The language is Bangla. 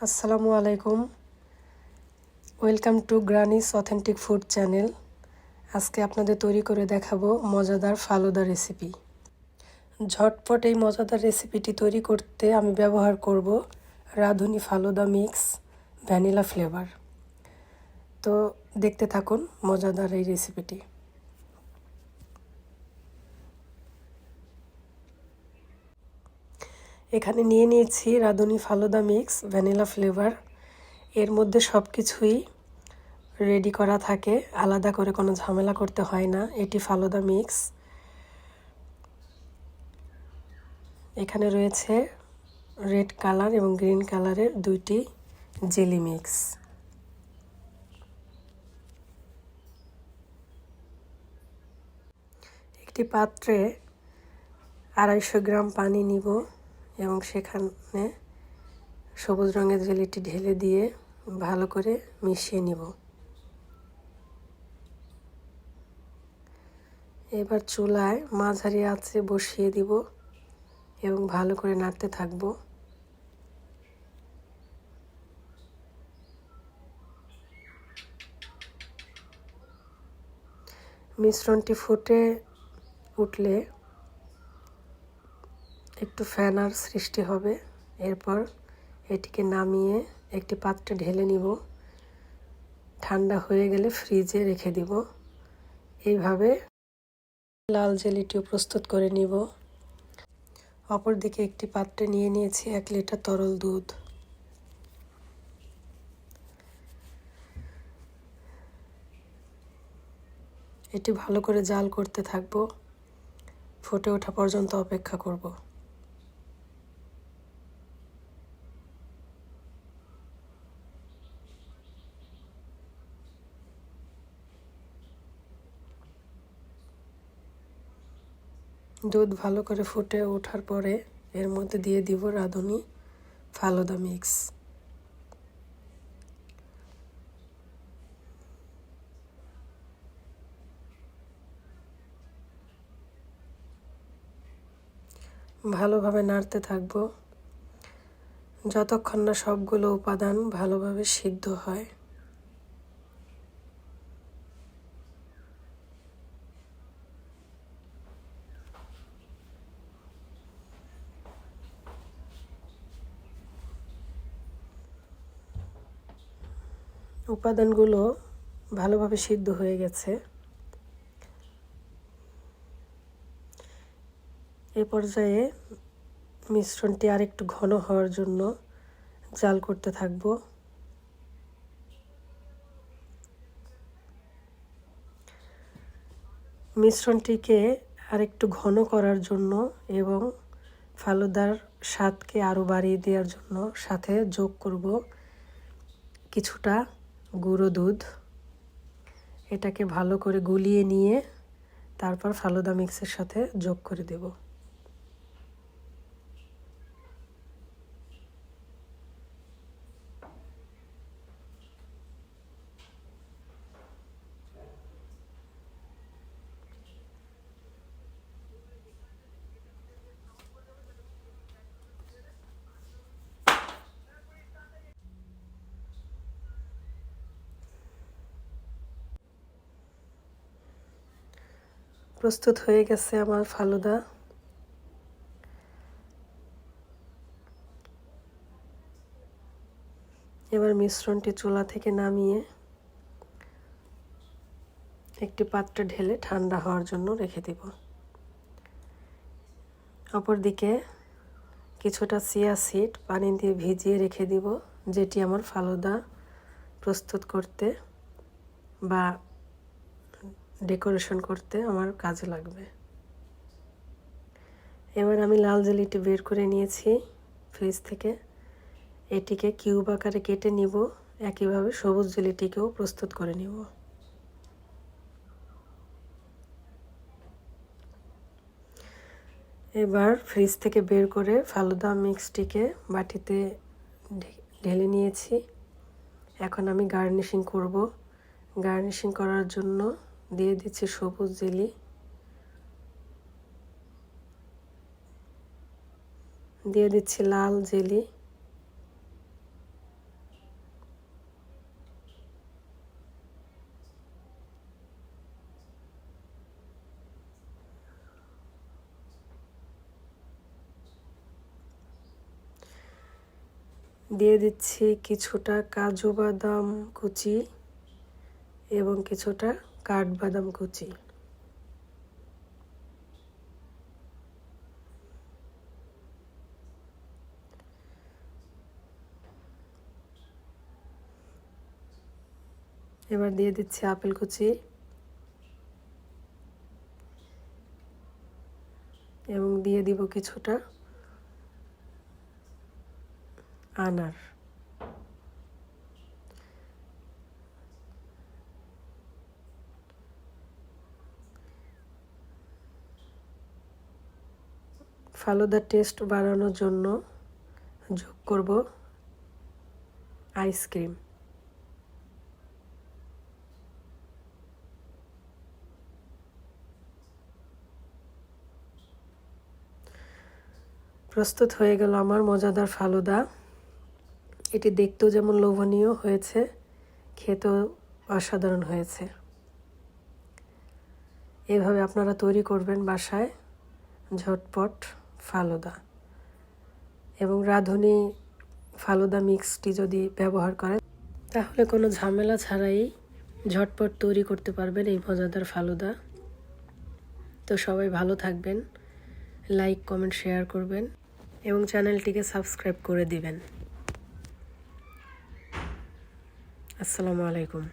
আসসালামু আলাইকুম। Welcome to granny's authentic food channel আজকে আপনাদের তৈরি করে দেখাবো মজাদার ফালুদা রেসিপি ঝটপট এই মজাদার রেসিপিটি তৈরি করতে আমি ব্যবহার করব রাঁধুনি ফালুদা মিক্স ভ্যানিলা ফ্লেভার তো দেখতে থাকুন মজাদার এই রেসিপিটি এখানে নিয়ে নিয়েছি রাঁধুনি ফালুদা মিক্স, ভ্যানিলা ফ্লেভার। এর মধ্যে সব কিছুই রেডি করা থাকে। আলাদা করে কোনো ঝামেলা করতে হয় না। এটি ফালুদা মিক্স। এখানে রয়েছে রেড কালার এবং গ্রিন কালারের দুইটি জেলি মিক্স একটি পাত্রে আড়াইশো গ্রাম পানি নিব। এবং সেখানে সবুজ রঙের জেলিটি ঢেলে দিয়ে ভালো করে মিশিয়ে নিব। এবার চুলায় মাঝারি আঁচে বসিয়ে দিব এবং ভালো করে নাড়তে থাকব। মিশ্রণটি ফুটে উঠলে একটু ফ্যানার সৃষ্টি হবে। এরপর এটিকে নামিয়ে একটি পাত্রে ঢেলে নিব। ঠান্ডা হয়ে গেলে ফ্রিজে রেখে দিব। এইভাবে লাল জেলিটিও প্রস্তুত করে নিব। অপরদিকে একটি পাত্রে নিয়ে নিয়েছি এক লিটার তরল দুধ। এটি ভালো করে জাল করতে থাকব। ফুটে ওঠা পর্যন্ত অপেক্ষা করব। দুধ ভালো করে ফুটে ওঠার পরে এর মধ্যে দিয়ে দিব রাঁধুনি ফালুদা মিক্স। ভালোভাবে নাড়তে থাকব। যতক্ষণ না সবগুলো উপাদান ভালোভাবে সিদ্ধ হয়। উপাদানগুলো ভালোভাবে সিদ্ধ হয়ে গেছে। এ পর্যায়ে মিশ্রণটি আর একটু ঘন হওয়ার জন্য জাল করতে থাকব। মিশ্রণটিকে আর একটু ঘন করার জন্য এবং ফালুদার স্বাদকে আরও বাড়িয়ে দেওয়ার জন্য সাথে যোগ করব কিছুটা গুঁড়ো দুধ। এটাকে ভালো করে গুলিয়ে নিয়ে তারপর ফালুদা মিক্সের সাথে যোগ করে দেব। প্রস্তুত হয়ে গেছে আমার ফালুদা। এবার মিশ্রণটি চুলা থেকে নামিয়ে একটি পাত্রে ঢেলে ঠান্ডা হওয়ার জন্য রেখে দিব। অপরদিকে কিছুটা চিয়া সিড পানি দিয়ে ভিজিয়ে রেখে দিব, যেটি আমার ফালুদা প্রস্তুত করতে বা ডেকোরেশন করতে আমার কাজে লাগবে। এবার আমি লাল জেলিটি বের করে নিয়েছি ফ্রিজ থেকে। এটিকে কিউব আকারে কেটে নিব, একইভাবে সবুজ জেলিটিকেও প্রস্তুত করে নিব। এবার ফ্রিজ থেকে বের করে ফালুদা মিক্সটিকে বাটিতে ঢেলে নিয়েছি। এখন আমি গার্নিশিং করব। গার্নিশিং করার জন্য দিয়ে দিচ্ছি সবুজ জেলি। দিয়ে দিচ্ছি লাল জেলি। দিয়ে দিচ্ছি কিছুটা কাজু বাদাম কুচি এবং কিছুটা কাঠবাদাম কুচি। এবার দিয়ে দিচ্ছি আপেল কুচি। এবং দিয়ে দিব কিছুটা আনার। ফালুদার টেস্ট বাড়ানোর জন্য যোগ করব আইসক্রিম প্রস্তুত হয়ে গেল আমার মজাদার ফালুদা। এটি দেখতেও যেমন লোভনীয় হয়েছে, খেতেও অসাধারণ হয়েছে। এভাবে আপনারা তৈরি করবেন বাসায়, ঝটপট। ফালুদা। এবং রাঁধুনি ফালুদা মিক্সটি যদি ব্যবহার করেন তাহলে কোনো ঝামেলা ছাড়াই ঝটপট তৈরি করতে পারবেন এই মজাদার ফালুদা। তো সবাই ভালো থাকবেন, লাইক, কমেন্ট, শেয়ার করবেন এবং চ্যানেলটিকে সাবস্ক্রাইব করে দিবেন। আসসালামু আলাইকুম।